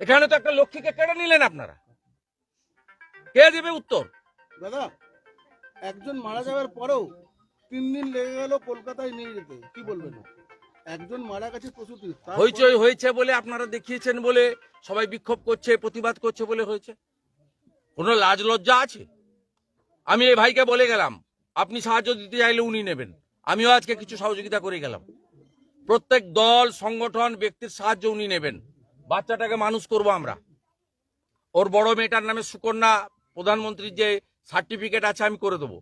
এখানে তো একটা লক্ষ্মীকে কেড়ে নিলেন আপনারা। কে দেবে উত্তর? দাদা একজন মারা যাওয়ার পরেও তিন দিন লেগে গেল কলকাতায় নিয়ে যেতে। কি বলবেন? একজন মারা গেছে প্রসূতি হইচই হয়েছে বলে আপনারা দেখিয়েছেন বলে সবাই বিক্ষোভ করছে প্রতিবাদ করছে বলে হয়েছে। কোনো লাজ লজ্জা আছে? আমি এই ভাইকে বলে গেলাম আপনি সাহায্য দিতে চাইলে উনি নেবেন। আমিও আজকে কিছু সহযোগিতা করে গেলাম। প্রত্যেক দল সংগঠন ব্যক্তির সাহায্য উনি নেবেন। বাচ্চাটাকে মানুষ করব আমরা। ওর বড় মেয়েটার নামে সুকন্যা প্রধানমন্ত্রীর যে সার্টিফিকেট আছে আমি করে দেবো।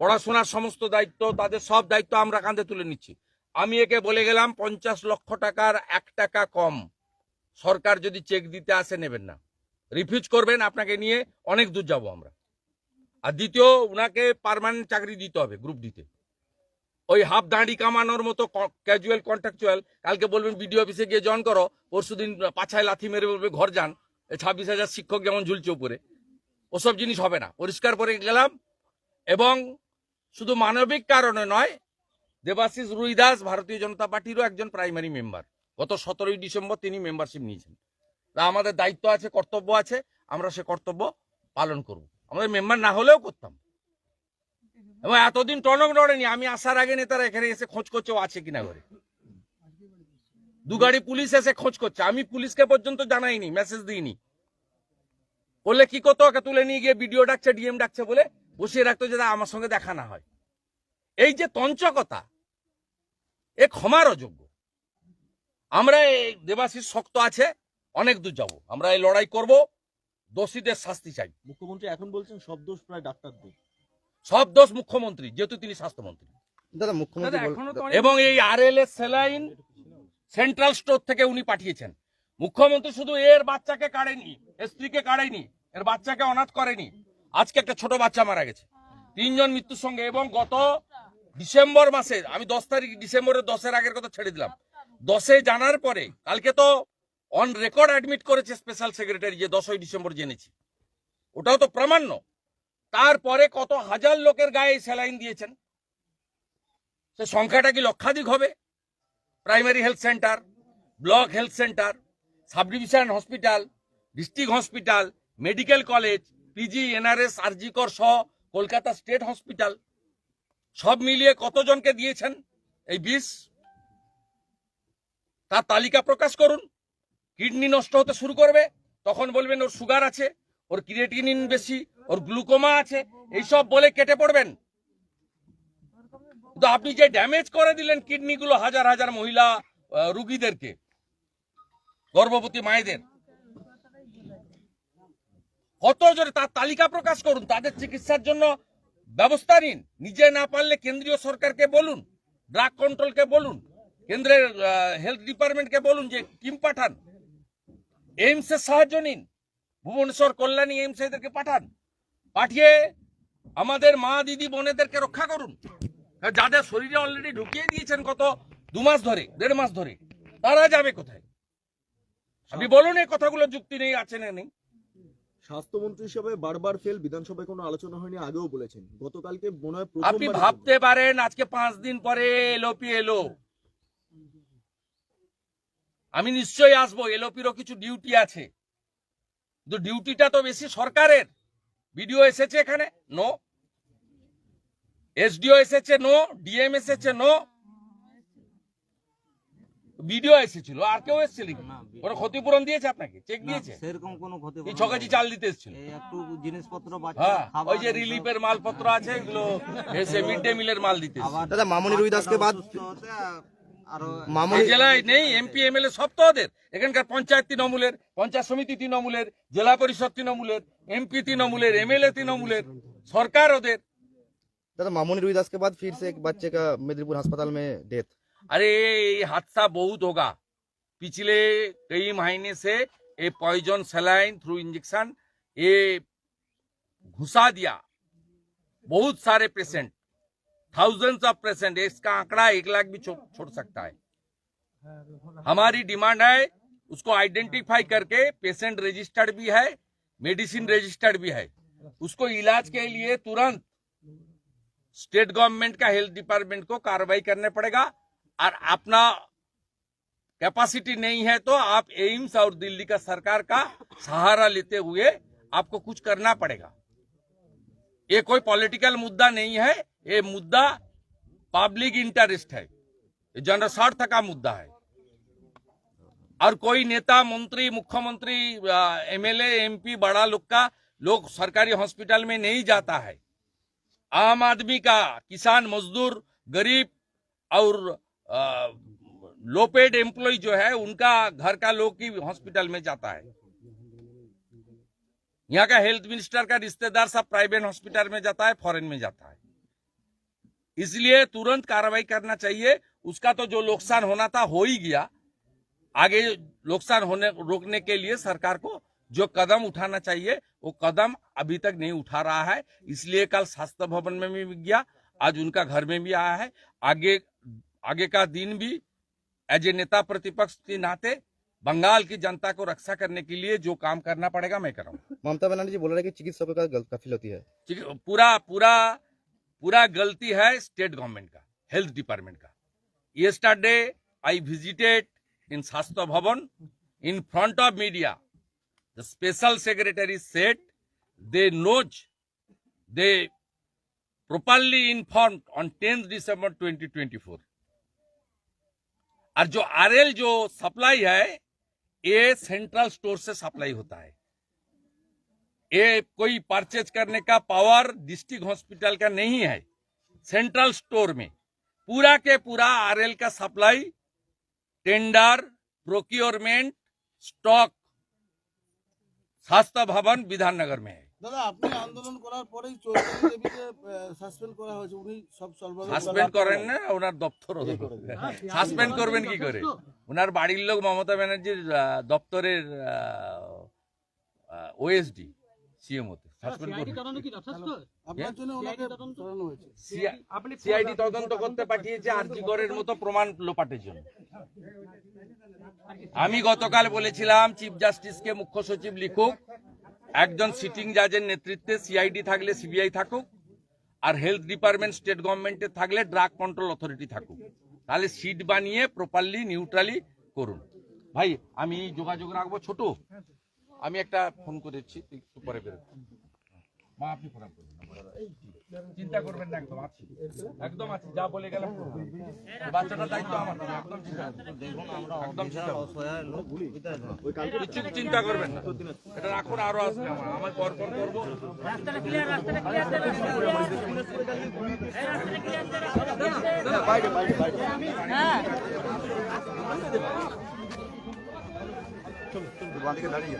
পড়াশোনার সমস্ত দায়িত্ব, তাদের সব দায়িত্ব আমরা কাঁধে তুলে নিচ্ছি। আমি একে বলে গেলাম, পঞ্চাশ লক্ষ টাকার এক টাকা কম। সরকার যদি চেক দিতে আসে নেবেন না। রিফিউজ করবেন আপনাকে নিয়ে, অনেক দূর যাব আমরা। আর দ্বিতীয় ওনাকে পার্মানেন্ট চাকরি দিতে হবে গ্রুপ দিতে ওই হাফ দাঁড়ি কামানোর মতো ক্যাজুয়াল কন্ট্রাকচুয়াল কালকে বলবেন বিডিও অফিসে গিয়ে জয়েন করো পরশু দিন পাছায় লাথি মেরে বলবে, ঘর যান। ছাব্বিশ হাজার শিক্ষক যেমন ঝুলছে উপরে। ওসব জিনিস হবে না। পরিষ্কার করে গেলাম। এবং শুধু মানবিক কারণে নয়, দেবাশিস রুইদাস ভারতীয় জনতা পার্টিরও একজন প্রাইমারি মেম্বার গত সতেরোই ডিসেম্বর তিনি মেম্বারশিপ নিয়েছেন। তা আমাদের দায়িত্ব আছে, কর্তব্য আছে। আমরা সে কর্তব্য পালন করব। আমাদের মেম্বার না হলেও করতাম। এবং এতদিন টনক নড়েনি, আমি আসার আগে নেতারা এখানে এসে খোঁজ করছে ও আছে কিনা ঘরে। দু গাড়ি পুলিশ এসে খোঁজ করছে, আমি পুলিশকে পর্যন্ত জানাইনি মেসেজ দিইনি। বললে কি করতো, ওকে তুলে নিয়ে গিয়ে বিডিও ডাকছে ডিএম ডাকছে বলে বসিয়ে রাখতো যাতে আমার সঙ্গে দেখা না হয়। এই যে তঞ্চকতা, এ ক্ষমার অযোগ্য। আমরা এই দেবাশিস শক্ত আছে, অনেক দূর যাব। আমরা এই লড়াই করব, দোষীদের শাস্তি চাই। মুখ্যমন্ত্রী এখন বলছেন, সব দোষ প্রায় ডাক্তারদের। সব দোষ মুখ্যমন্ত্রী যেহেতু তিনি স্বাস্থ্যমন্ত্রী। দাদা মুখ্যমন্ত্রী এবং এই R L S saline central store থেকে উনি পাঠিয়েছেন। মুখ্যমন্ত্রী শুধু এর বাচ্চাকে কাড়েনি স্ত্রীকে কাড়েনি এর বাচ্চাকে অনাথ করেনি। আজকে একটা ছোট বাচ্চা মারা গেছে। তিনজন মৃত্যুর সঙ্গে এবং গত ডিসেম্বর মাসে আমি দশ তারিখ ডিসেম্বরের দশের আগের কথা ছেড়ে দিলাম। দশে জানার পরে কালকে তো অন রেকর্ড অ্যাডমিট করেছে স্পেশাল সেক্রেটারি যে দশই ডিসেম্বর জেনেছি। ওটাও তো প্রামাণ্য। তারপরে কত হাজার লোকের গায়ে স্যালাইন দিয়েছেন? সে সংখ্যাটা কি লক্ষাধিক হবে? Primary health centre, block health centre sub division hospital, district hospital, medical college PG NRS RG Kar সহ কলকাতা স্টেট হসপিটাল, সব মিলিয়ে কতজনকে দিয়েছেন এই বিষ? তার তালিকা প্রকাশ করুন। কিডনি নষ্ট হতে শুরু করবে, তখন বলবেন ওর সুগার আছে, ওর ক্রিয়েটিনিন বেশি ওর গ্লুকোমা আছে, এইসব বলে কেটে পড়বেন। তো আপনি যে ড্যামেজ করে দিলেন কিডনি গুলো হাজার হাজার মহিলা রুগীদেরকে, গর্ভবতী মায়েদের। কত জোরে তার তালিকা প্রকাশ করুন, তাদের চিকিৎসার জন্য ব্যবস্থা নিন। নিজে না পারলে কেন্দ্রীয় সরকারকে বলুন ড্রাগ কন্ট্রোলকে বলুন, কেন্দ্রের হেলথ ডিপার্টমেন্টকে বলুন যে টিম পাঠান। এইমসের সাহায্য নিন, ভুবনেশ্বর কল্যাণী এইমস এদেরকে পাঠান। পাঠিয়ে আমাদের মা দিদি বোনেদেরকে রক্ষা করুন। যাদের শরীরে অলরেডি ঢুকিয়ে দিয়েছেন কত দু মাস ধরে দেড় মাস ধরে তারা যাবে কোথায়? আপনি বলুন এই কথাগুলো যুক্তি নেই আছে না নেই? স্বাস্থ্যমন্ত্রী হিসেবে বারবার ফেল বিধানসভায় কোনো আলোচনা হয়নি আগেও বলেছেন। গতকালকে মনে হয় আপনি ভাবতে পারেন আজকে পাঁচ দিন পরে এলোপি এলো। আমি নিশ্চয়ই আসব এলোপিরও কিছু ডিউটি আছে। কিন্তু ডিউটিটা তো বেশি সরকারের। বিডিও এসেছে এখানে? নো। এসডিও এসেছে নো। ডিএম এসেছে নো। বিডিও এসেছিল আর কেউ এসেছিল? কোনো ক্ষতিপূরণ দিয়েছে আপনাকে? চেক দিয়েছে? সেরকম কোনো ক্ষতি এই ছ কেজি চাল দিতে এসেছিল। এই একটু জিনিসপত্র বাচ্চা হ্যাঁ ওই যে রিলিফের মালপত্র আছে এগুলো এসে মিড ডে মিলের মাল দিতে। দাদা মামনি রুইদাসকে বাদ অসুস্থ হতে আ- আরো মামনি এই জেলায় নেই এমপি এমএলএ সব তো ওদের এখানকার পঞ্চায়েত তৃণমূলের পঞ্চায়েত সমিতি তৃণমূলের জেলা পরিষদ তৃণমূলের এমপি তৃণমূলের এমএলএ তৃণমূলের সরকার ওদের दादा मामूनी रुईदास के बाद फिर से एक बच्चे का मेदिनीपुर अस्पताल में डेथ अरे ये हादसा बहुत होगा पिछले कई महीने से ये पॉइजन सलाइन थ्रू इंजेक्शन ये घुसा दिया बहुत सारे पेशेंट थाउजेंड्स ऑफ़ पेशेंट इसका आंकड़ा एक लाख भी छो- छोड़ सकता है। हमारी डिमांड है, उसको आइडेंटिफाई करके पेशेंट रजिस्टर्ड भी है, मेडिसिन रजिस्टर्ड भी है। उसको इलाज के लिए तुरंत स्टेट गवर्नमेंट का हेल्थ डिपार्टमेंट को कार्रवाई करने पड़ेगा। और अपना कैपेसिटी नहीं है तो आप एम्स और दिल्ली का सरकार का सहारा लेते हुए आपको कुछ करना पड़ेगा। ये कोई पॉलिटिकल मुद्दा नहीं है, ये मुद्दा पब्लिक इंटरेस्ट है, ये जनस्वार्थ का मुद्दा है। और कोई नेता, मंत्री, मुख्यमंत्री एमएलए, एमपी, बड़ा लोग का, लोग सरकारी हॉस्पिटल में नहीं जाता है। आम आदमी का, किसान, मजदूर, गरीब और लो पेड एम्प्लॉय जो है, उनका घर का लोग ही हॉस्पिटल में जाता है। यहाँ का हेल्थ मिनिस्टर का रिश्तेदार सब प्राइवेट हॉस्पिटल में जाता है फॉरेन में जाता है। इसलिए तुरंत कार्रवाई करना चाहिए। उसका तो जो नुकसान होना था, हो ही गया। आगे नुकसान होने, रोकने के लिए सरकार को जो कदम उठाना चाहिए, वो कदम अभी तक नहीं उठा रहा है। इसलिए कल स्वास्थ्य भवन में भी गया, आज उनका घर में भी आया है। आगे आगे का दिन भी, एज ए नेता प्रतिपक्ष के नाते बंगाल की जनता को रक्षा करने के लिए जो काम करना पड़ेगा मैं करूँगा ममता बनर्जी जी बोल रहे कि चिकित्सकों का गलत काफ़ी होती है। पूरा पूरा पूरा गलती है स्टेट गवर्नमेंट का हेल्थ डिपार्टमेंट का। Yesterday I visited in Swasthya Bhavan in front of media the special secretary said they knows they properly inform on tenth December twenty और जो आरएल जो सप्लाई है ये सेंट्रल स्टोर से supply होता है। ये कोई परचेज करने का पावर डिस्ट्रिक्ट हॉस्पिटल का नहीं है। सेंट्रल स्टोर में। पूरा के पूरा आरएल का सप्लाई टेंडर प्रोक्योरमेंट स्टॉक स्वास्थ्य भवन विधाननगर में है। দাদা আপনি আন্দোলন করার পরেই চৌধুরী দেবীকে সাসপেন্ড করা হয়েছে উনি সব সর্বদা সাসপেন্ড করেন না ওনার দপ্তর সাসপেন্ড করবেন কি করে ওনার বাড়ির লোক মমতা ব্যানার্জির আহ, দপ্তরের ওএসডি সিএম হতে সাসপেন্ড করবেন আপনার জন্য ওনাকে সরানো হয়েছে সিআইডি তদন্ত করতে পাঠিয়েছে আরজিগড়ের মতো প্রমাণ লোপাটের জন্য আমি গতকাল বলেছিলাম চিফ জাস্টিসকে মুখ্য সচিব লিখুক একজন সিটিং জাজের নেতৃত্বে সিআইডি থাকলে সিবিআই থাকুক, আর হেলথ ডিপার্টমেন্ট স্টেট গভর্নমেন্টে থাকলে ড্রাগ কন্ট্রোল অথরিটি থাকুক। তাহলে সিট বানিয়ে প্রপারলি নিউট্রালি করুন। ভাই, আমি যোগাযোগ রাখব, ছোট? আমি একটা ফোন করেছি, একটু পরে বেরোবো। মা আপনি ফোন করবেন চিন্তা করবেন না একদম আছি। একদম আছি যা বলে গেলাম করব। বাচ্চাটার দায়িত্ব আমার একদম চিন্তা একদম চিন্তা কিছু চিন্তা করবেন না। এটা রাখুন আরও আসবে আমার। আমার পর পর করব। বাইরে বাইরে বাইরে। বাদিকে দাঁড়িয়ে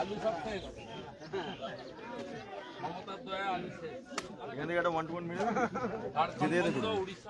আলু সব খেয়ে গেল। মমতার দয়া আলু শেষ। এখান থেকে একটা ওয়ান টু ওয়ান উড়িষ্যা